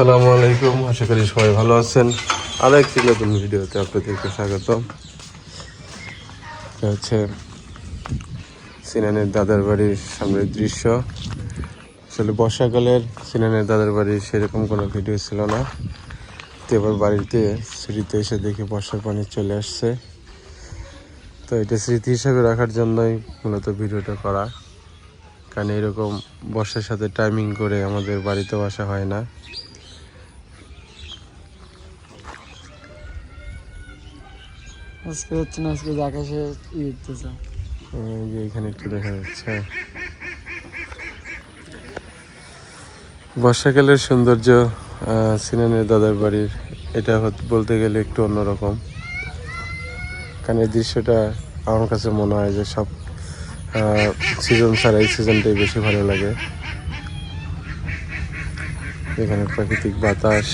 আসসালামু আলাইকুম। আশা করি সবাই ভালো আছেন। আরও একটি নতুন ভিডিওতে আপনাদেরকে স্বাগতম। এটা হচ্ছে সিনানের দাদার বাড়ির সামনের দৃশ্য। আসলে বর্ষাকালের সিনানের দাদার বাড়ির সেরকম কোনো ভিডিও ছিল না। তো এবার বাড়িতে স্মৃতি এসে দেখে বর্ষার পানি চলে আসছে। তো এটা স্মৃতি হিসাবে রাখার জন্যই মূলত ভিডিওটা করা। কারণ এরকম বর্ষার সাথে টাইমিং করে আমাদের বাড়িতেও আসা হয় না। আজকে হচ্ছে না, আজকে এখানে একটু দেখা যাচ্ছে। বর্ষাকালের সৌন্দর্য সিনানের দাদার বাড়ির, এটা বলতে গেলে একটু অন্যরকম। কারণ এই দৃশ্যটা আমার কাছে মনে হয় যে সব সিজন ছাড়া এই সিজনটাই বেশি ভালো লাগে। এখানে প্রাকৃতিক বাতাস।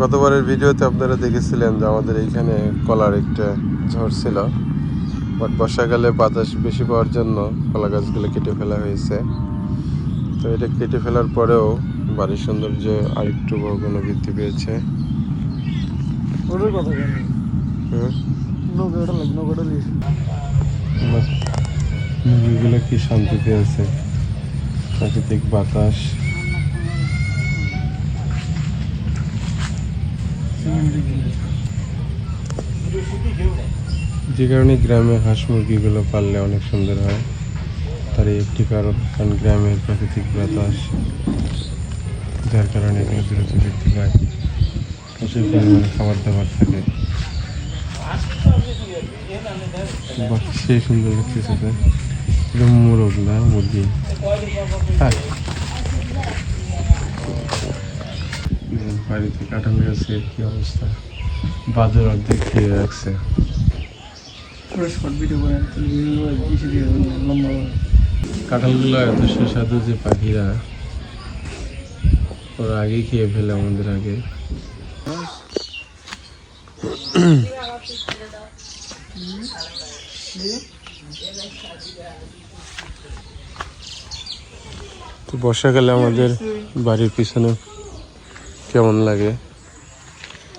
গতবারের ভিডিওতে আপনারা দেখেছিলেন যে আমাদের এইখানে কলার একটা ঝড় ছিল বাট বর্ষাকালে বাতাস বেশি পাওয়ার জন্য কলা গাছগুলো কেটে ফেলা হয়েছে। তো এটা কেটে ফেলার পরেও বাড়ির সৌন্দর্য আরেকটু বহুগুণ বৃদ্ধি পেয়েছে। কেন? মুরগিগুলো কি শান্তি পেয়েছে প্রাকৃতিক বাতাস। যে কারণে গ্রামে হাঁস মুরগিগুলো পাললে অনেক সুন্দর হয়। তার একটি কারণ কারণ গ্রামের প্রাকৃতিক বাতাস, যার কারণে এগুলো দ্রুত বৃদ্ধি পায়। প্রচুর পরিমাণে খাবার দাবার থাকে সেই সুন্দর লাগতেছে মোরগ না মুরগি। হ্যাঁ বাড়িতে কাঁঠাল গাছের কি অবস্থা? বাজার অর্ধেক খেয়ে রাখছে। কাঁঠালগুলো এত সুস্বাদু যে পাখিরা ওরা আগেই খেয়ে ফেলে আমাদের আগে। তো বর্ষাকালে আমাদের বাড়ির পিছনে কেমন লাগে?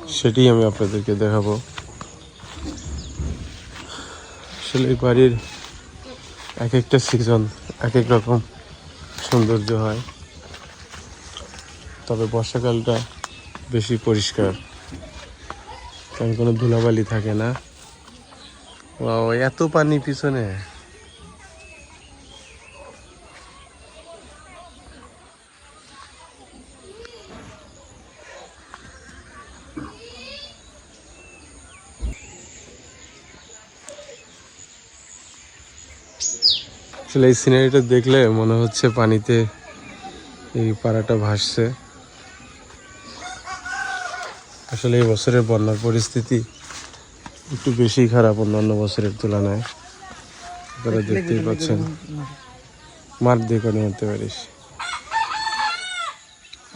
সেটি আমি আপনাদেরকে দেখাবো। আসলে বাড়ির এক একটা সিজন এক এক রকম সৌন্দর্য হয়। তবে বর্ষাকালটা বেশি পরিষ্কার। কারণ কোনো ধুলাবালি থাকে না। Wow, এত পানি পিছনে। আসলে এই সিনারিটা দেখলে মনে হচ্ছে পানিতে এই পাড়াটা ভাসছে। আসলে এই বছরের বন্যার পরিস্থিতি একটু বেশি খারাপ অন্যান্য বছরের তুলনায়। আপনারা দেখতেই পাচ্ছেন। মার দিয়ে করে মারতে পারিস।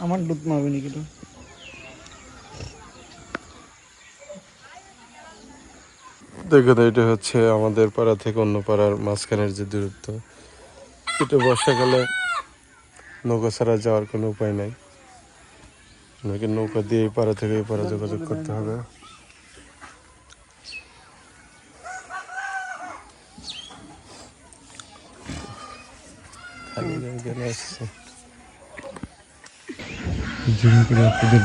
আমার দুধ মারবে নাকি দেখুন এটা হচ্ছে আমাদের পাড়া থেকে অন্য পাড়ার মাঝখানের যে দূরত্ব। এটা বর্ষাকালে নৌকা ছাড়া যাওয়ার কোনো উপায় নাই। আপনাকে নৌকা দিয়ে এই পাড়া থেকে পাড়া যোগাযোগ করতে হবে।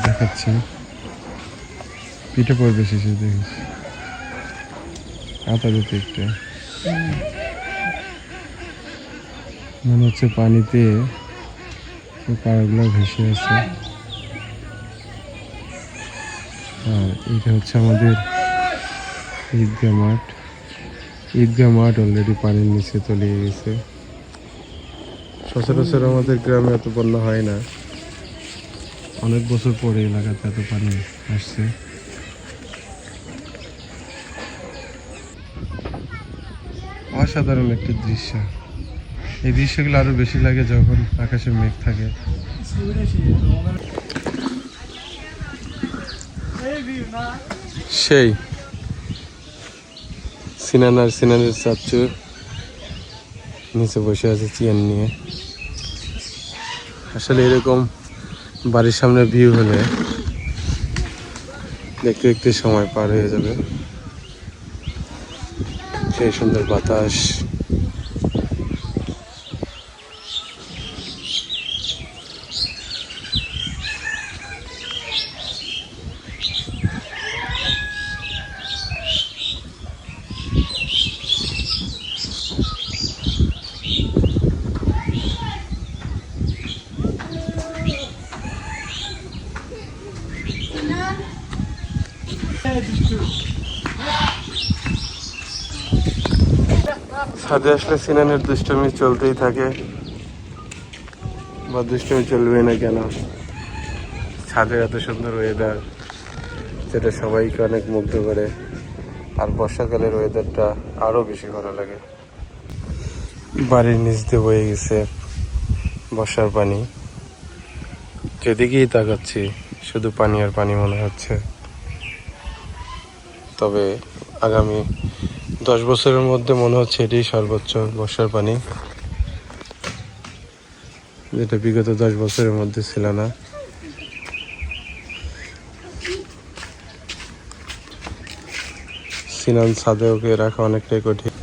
দেখাচ্ছি। পিঠে পড়বে শেষে দেখিস আতা দিতে মনে হচ্ছে পানিতে পাড়াগুলো ভেসে আছে আর এটা হচ্ছে আমাদের ঈদগাহ মাঠ। ঈদগাহ মাঠ অলরেডি পানির নিচে তলিয়ে গেছে। সচরাচর আমাদের গ্রামে এত বন্যা হয় না। অনেক বছর পরে এলাকাতে এত পানি আসছে। অসাধারণ একটি দৃশ্য। এই দৃশ্যগুলো আরও বেশি লাগে যখন আকাশে মেঘ থাকে। সেই। সিনান আর সিনানের চাচ্চু নিচে বসে আছে চেয়ার নিয়ে। আসলে এরকম বাড়ির সামনে ভিউ হলে দেখতে দেখতে সময় পার হয়ে যাবে। সেই সুন্দর বাতাস ছাদে আসলে সিনানের দুষ্টমি চলতেই থাকে। বা দুষ্টমি চলবে না কেন? ছাদে এত সুন্দর ওয়েদার যেটা সবাইকে অনেক মুগ্ধ করে। আর বর্ষাকালের ওয়েদারটা আরও বেশি ভালো লাগে। বাড়ির নিচ দিয়ে বয়ে গেছে বর্ষার পানি। যেদিকেই তাকাচ্ছি, শুধু পানি আর পানি মনে হচ্ছে। তবে আগামী দশ বছরের মধ্যে মনে হচ্ছে এটি সর্বোচ্চ বর্ষার পানি। যেটা বিগত দশ বছরের মধ্যে ছিল না। সিনান ছাদে ওকে রাখা অনেকটাই কঠিন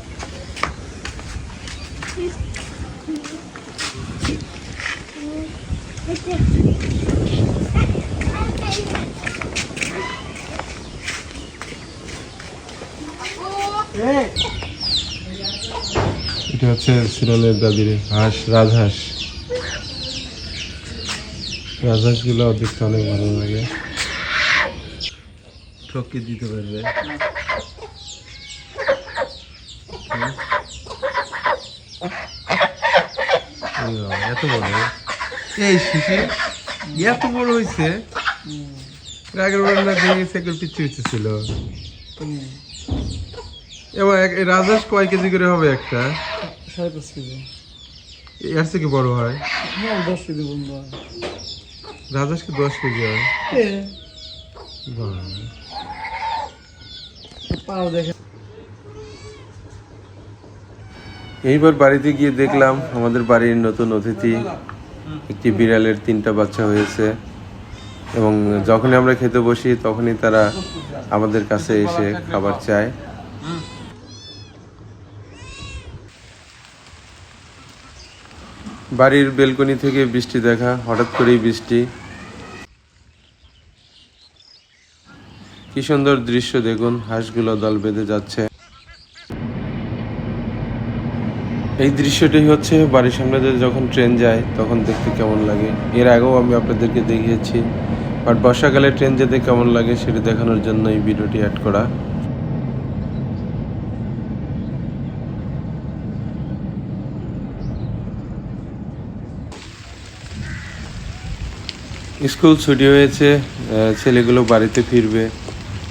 এটা হচ্ছে সিনানের দাদির হাঁস রাজহাঁস। রাজহাঁসগুলো দেখতে অনেক ভালো লাগে। ঠকি দিতে পারবে। এত বড়। এই শিশি এত বড় হয়েছে আগের বার না সাইকেল পিচ্ছি হচ্ছে এবার এক- রাজহাঁস কয় কেজি করে হবে একটা? সাড়ে পাঁচ কেজি। এর থেকে বড় হয়? হ্যাঁ দশ কেজি বন্ধু কি দশ কেজি হয়? পাও দেখে। এইবার বাড়িতে গিয়ে দেখলাম আমাদের বাড়ির নতুন অতিথি একটি বিড়ালের তিনটা বাচ্চা হয়েছে এবং যখনই আমরা খেতে বসি তখনই তারা আমাদের কাছে এসে খাবার চায়। বাড়ির বেলকনি থেকে বৃষ্টি দেখা, হঠাৎ করেই বৃষ্টি। কি সুন্দর দৃশ্য দেখুন, হাঁসগুলো দল বেঁধে যাচ্ছে। এই দৃশ্যটি হচ্ছে বাড়ির সামনে যখন ট্রেন যায়, তখন দেখতে কেমন লাগে। এর আগেও আমি আপনাদেরকে দেখিয়েছি, বাট বর্ষাকালে ট্রেন যেতে কেমন লাগে সেটি দেখানোর জন্য এই ভিডিওটি অ্যাড করা। স্কুল ছুটি হয়েছে ছেলেগুলো বাড়িতে ফিরবে,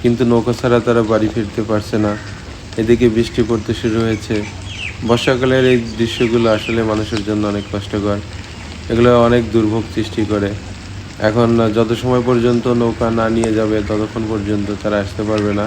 কিন্তু নৌকা ছাড়া তারা বাড়ি ফিরতে পারছে না। এদিকে বৃষ্টি পড়তে শুরু হয়েছে। বর্ষাকালের এই দৃশ্যগুলো আসলে মানুষের জন্য অনেক কষ্টকর। এগুলো অনেক দুর্ভোগ সৃষ্টি করে। এখন যত সময় পর্যন্ত নৌকা না নিয়ে যাবে, ততক্ষণ পর্যন্ত তারা আসতে পারবে না।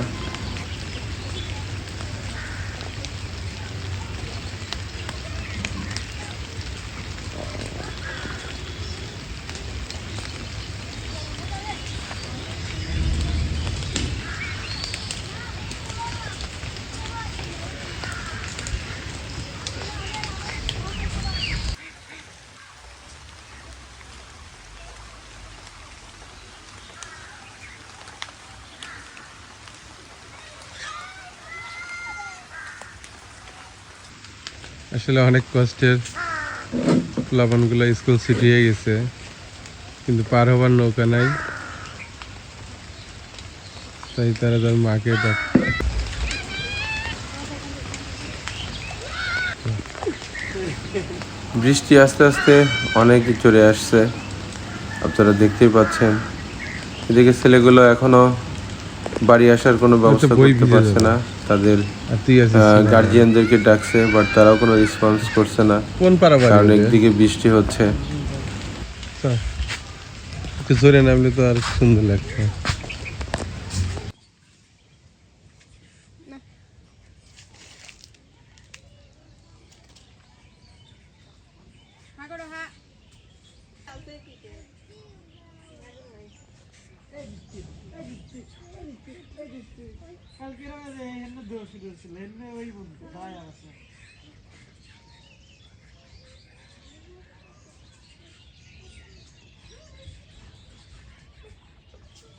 আসলে অনেক কষ্টের প্লাবনগুলো স্কুল ছুটি হয়ে গেছে কিন্তু পার হবার নৌকা নাই। তাই তারা তার মাকে ডাক বৃষ্টি আস্তে আস্তে অনেক চলে আসছে আপনারা দেখতেই পাচ্ছেন। এদিকে ছেলেগুলো এখনও বাড়ি আসার কোনো ব্যবস্থা করতে পারছে না। তাদের গার্জিয়ানদেরকে ডাকছে বাট তারাও কোনো রেসপন্স করছে না। কোন কারণ একদিকে বৃষ্টি হচ্ছে। জোরে নামলে তো আর সুন্দর লাগছে কালকে রাতে এখানে দোষ ছিল এখানে ওই বন্ধু ভাই আছে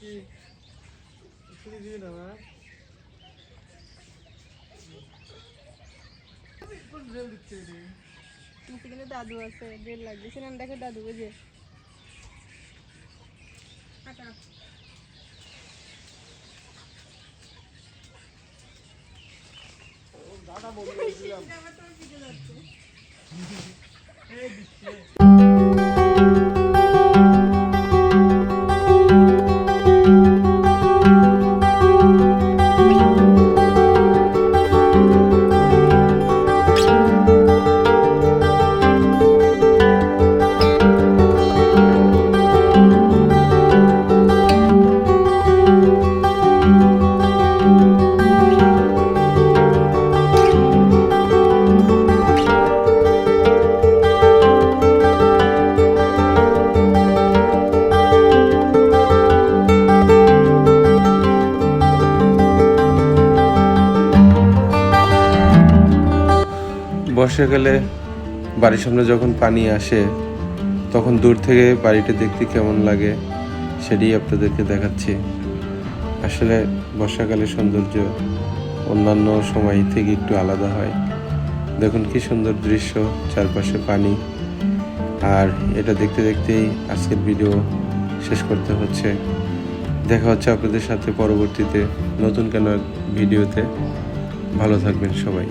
কি? ছুটি দিবি না নিচে কিন্তু দাদু আছে দেড় লাগবে। সিনেমা দেখো দাদু টাটা। আবার তোমার এই দিচ্ছে। বর্ষাকালে বাড়ির সামনে যখন পানি আসে, তখন দূর থেকে বাড়িটা দেখতে কেমন লাগে সেটাই আপনাদেরকে দেখাচ্ছি। আসলে বর্ষাকালের সৌন্দর্য অন্যান্য সময় থেকে একটু আলাদা হয়। দেখুন কি সুন্দর দৃশ্য, চারপাশে পানি। আর এটা দেখতে দেখতেই আজকের ভিডিও শেষ করতে হচ্ছে। দেখা হচ্ছে আপনাদের সাথে পরবর্তীতে নতুন কেন ভিডিওতে। ভালো থাকবেন সবাই।